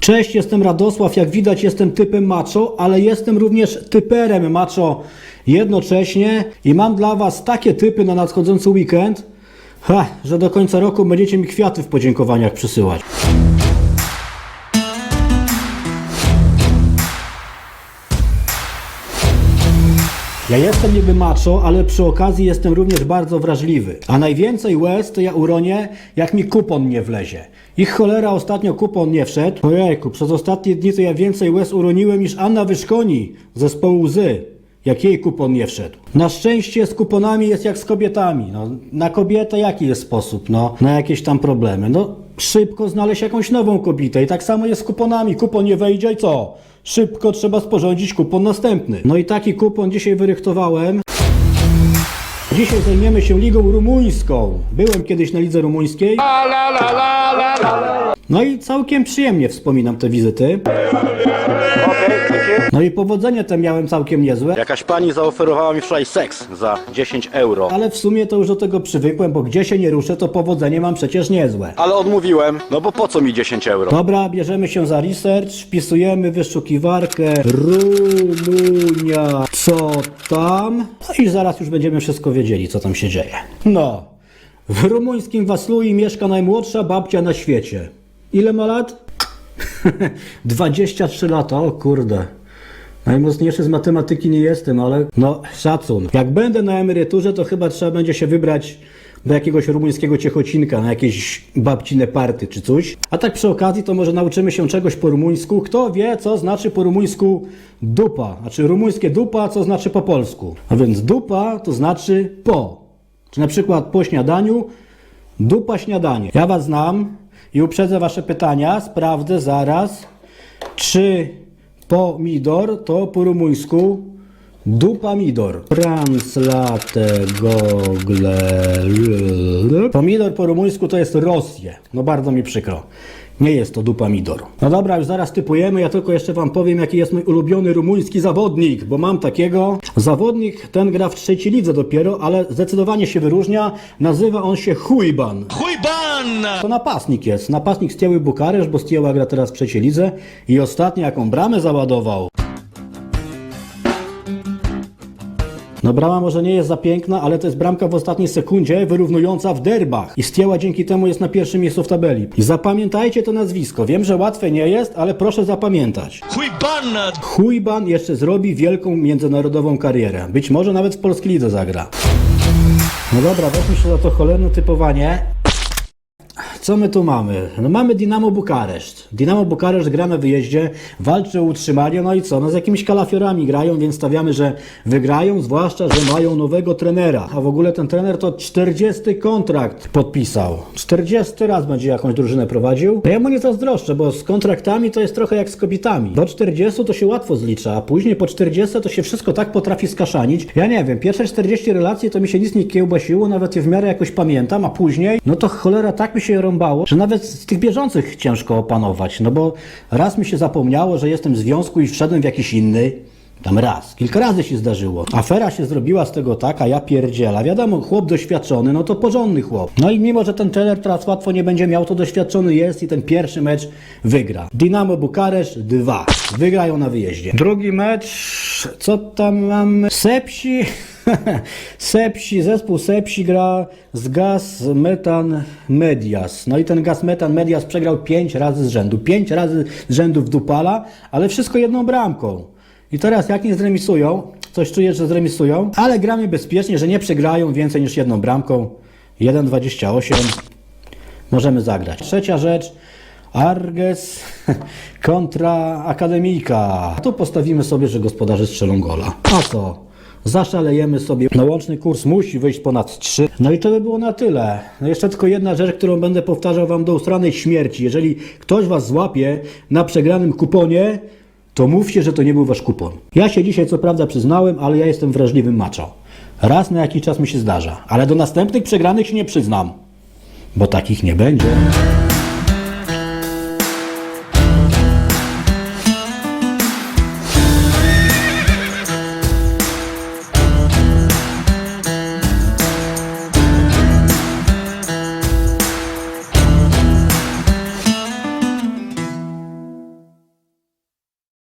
Cześć, jestem Radosław. Jak widać, jestem typem macho, ale jestem również typerem macho jednocześnie i mam dla Was takie typy na nadchodzący weekend, że do końca roku będziecie mi kwiaty w podziękowaniach przysyłać. Ja jestem niby macho, ale przy okazji jestem również bardzo wrażliwy. A najwięcej łez to ja uronię, jak mi kupon nie wlezie. Ich cholera ostatnio kupon nie wszedł. Ojejku, przez ostatnie dni to ja więcej łez uroniłem niż Anna Wyszkoni z zespołu Łzy. Jak jej kupon nie wszedł. Na szczęście z kuponami jest jak z kobietami. No, na kobietę jaki jest sposób? No, na jakieś tam problemy. No, szybko znaleźć jakąś nową kobietę. I tak samo jest z kuponami. Kupon nie wejdzie i co? Szybko trzeba sporządzić kupon następny. No i taki kupon dzisiaj wyrychtowałem. Dzisiaj zajmiemy się ligą rumuńską. Byłem kiedyś na lidze rumuńskiej. No i całkiem przyjemnie wspominam te wizyty. No i powodzenie te miałem całkiem niezłe. Jakaś pani zaoferowała mi wczoraj seks za 10 euro. Ale w sumie to już do tego przywykłem, bo gdzie się nie ruszę, to powodzenie mam przecież niezłe. Ale odmówiłem, no bo po co mi 10 euro? Dobra, bierzemy się za research, wpisujemy wyszukiwarkę Rumunia, co tam? No i zaraz już będziemy wszystko wiedzieli, co tam się dzieje. No, w rumuńskim Waslui mieszka najmłodsza babcia na świecie. Ile ma lat? 23 lata, o kurde. Najmocniejszy z matematyki nie jestem, ale no szacun. Jak będę na emeryturze, to chyba trzeba będzie się wybrać do jakiegoś rumuńskiego ciechocinka, na jakieś babcine party czy coś. A tak przy okazji to może nauczymy się czegoś po rumuńsku. Kto wie, co znaczy po rumuńsku dupa? Znaczy rumuńskie dupa, co znaczy po polsku? A więc dupa to znaczy po. Czy na przykład po śniadaniu dupa śniadanie. Ja was znam i uprzedzę wasze pytania. Sprawdzę zaraz, czy pomidor to po rumuńsku dupamidor. Translate Google. Pomidor po rumuńsku to jest Rosję. No bardzo mi przykro. Nie jest to dupamidor. No dobra, już zaraz typujemy. Ja tylko jeszcze wam powiem, jaki jest mój ulubiony rumuński zawodnik, bo mam takiego. Zawodnik ten gra w trzeciej lidze dopiero, ale zdecydowanie się wyróżnia. Nazywa on się Hujban. Chujban! To napastnik jest. Napastnik Stieły Bukaresz, bo Stieła gra teraz w trzeciej lidze i ostatnio jaką bramę załadował. No brama może nie jest za piękna, ale to jest bramka w ostatniej sekundzie wyrównująca w derbach. I Stieła dzięki temu jest na pierwszym miejscu w tabeli. I zapamiętajcie to nazwisko. Wiem, że łatwe nie jest, ale proszę zapamiętać. Chujban! Hujban jeszcze zrobi wielką międzynarodową karierę. Być może nawet w polskiej lidze zagra. No dobra, weźmy się za to cholerne typowanie. Co my tu mamy? No mamy Dinamo Bukareszt. Dinamo Bukareszt gra na wyjeździe, walczy o utrzymanie, no i co? No z jakimiś kalafiorami grają, więc stawiamy, że wygrają, zwłaszcza, że mają nowego trenera. A w ogóle ten trener to 40 kontrakt podpisał. 40 raz będzie jakąś drużynę prowadził. No ja mu nie zazdroszczę, bo z kontraktami to jest trochę jak z kobietami. Do 40 to się łatwo zlicza, a później po 40 to się wszystko tak potrafi skaszanić. Ja nie wiem, pierwsze 40 relacji to mi się nic nie kiełbasiło, nawet je w miarę jakoś pamiętam, a później, no to cholera tak mi się rąbało, że nawet z tych bieżących ciężko opanować, no bo raz mi się zapomniało, że jestem w związku i wszedłem w jakiś inny. Tam raz, kilka razy się zdarzyło. Afera się zrobiła z tego taka, ja pierdziela. Wiadomo, chłop doświadczony, no to porządny chłop. No i mimo, że ten trener teraz łatwo nie będzie miał, to doświadczony jest i ten pierwszy mecz wygra. Dynamo Bukaresz 2. Wygrają na wyjeździe. Drugi mecz, co tam mamy? Sepsi. Sepsi, zespół Sepsi gra z Gaz Metan Medias. No i ten Gaz Metan Medias przegrał 5 razy z rzędu. 5 razy z rzędu w dupala, ale wszystko jedną bramką. I teraz jak nie zremisują, coś czuję, że zremisują, ale gramy bezpiecznie, że nie przegrają więcej niż jedną bramką. 1,28. Możemy zagrać. Trzecia rzecz. Arges kontra Akademika. Tu postawimy sobie, że gospodarze strzelą gola. A co? Zaszalejemy sobie. No łączny kurs musi wyjść ponad 3. No i to by było na tyle. No jeszcze tylko jedna rzecz, którą będę powtarzał wam do ustranej śmierci. Jeżeli ktoś was złapie na przegranym kuponie, to mówcie, że to nie był wasz kupon. Ja się dzisiaj co prawda przyznałem, ale ja jestem wrażliwym macho. Raz na jakiś czas mi się zdarza, ale do następnych przegranych się nie przyznam, bo takich nie będzie.